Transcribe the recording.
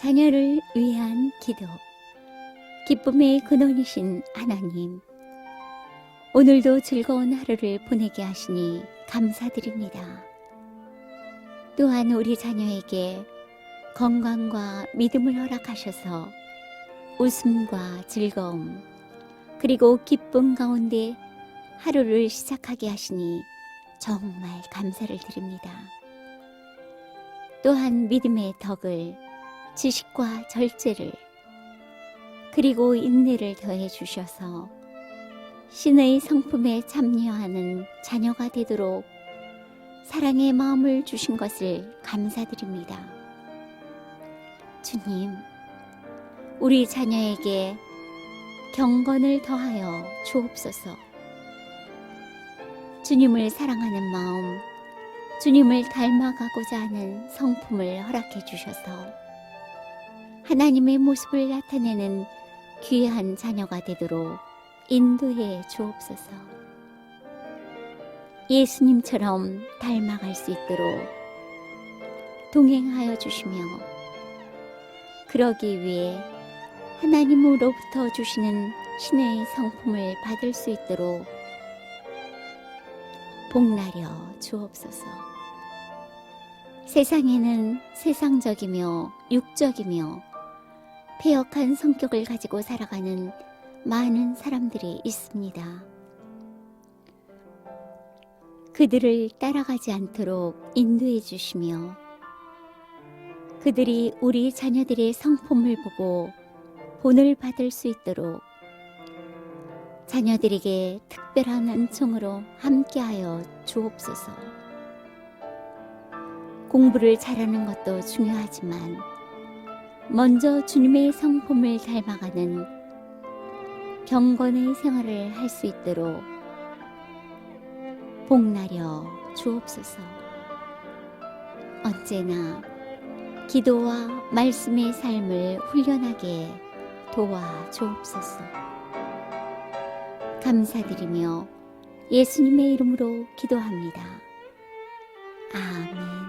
자녀를 위한 기도. 기쁨의 근원이신 하나님. 오늘도 즐거운 하루를 보내게 하시니 감사드립니다. 또한 우리 자녀에게 건강과 믿음을 허락하셔서 웃음과 즐거움, 그리고 기쁨 가운데 하루를 시작하게 하시니 정말 감사를 드립니다. 또한 믿음의 덕을 지식과 절제를 그리고 인내를 더해 주셔서 신의 성품에 참여하는 자녀가 되도록 사랑의 마음을 주신 것을 감사드립니다. 주님, 우리 자녀에게 경건을 더하여 주옵소서. 주님을 사랑하는 마음, 주님을 닮아가고자 하는 성품을 허락해 주셔서 하나님의 모습을 나타내는 귀한 자녀가 되도록 인도해 주옵소서. 예수님처럼 닮아갈 수 있도록 동행하여 주시며 그러기 위해 하나님으로부터 주시는 신의 성품을 받을 수 있도록 복나려 주옵소서. 세상에는 세상적이며 육적이며 폐역한 성격을 가지고 살아가는 많은 사람들이 있습니다. 그들을 따라가지 않도록 인도해 주시며 그들이 우리 자녀들의 성품을 보고 본을 받을 수 있도록 자녀들에게 특별한 은총으로 함께하여 주옵소서. 공부를 잘하는 것도 중요하지만 먼저 주님의 성품을 닮아가는 경건의 생활을 할 수 있도록 복나려 주옵소서. 언제나 기도와 말씀의 삶을 훈련하게 도와 주옵소서. 감사드리며 예수님의 이름으로 기도합니다. 아멘.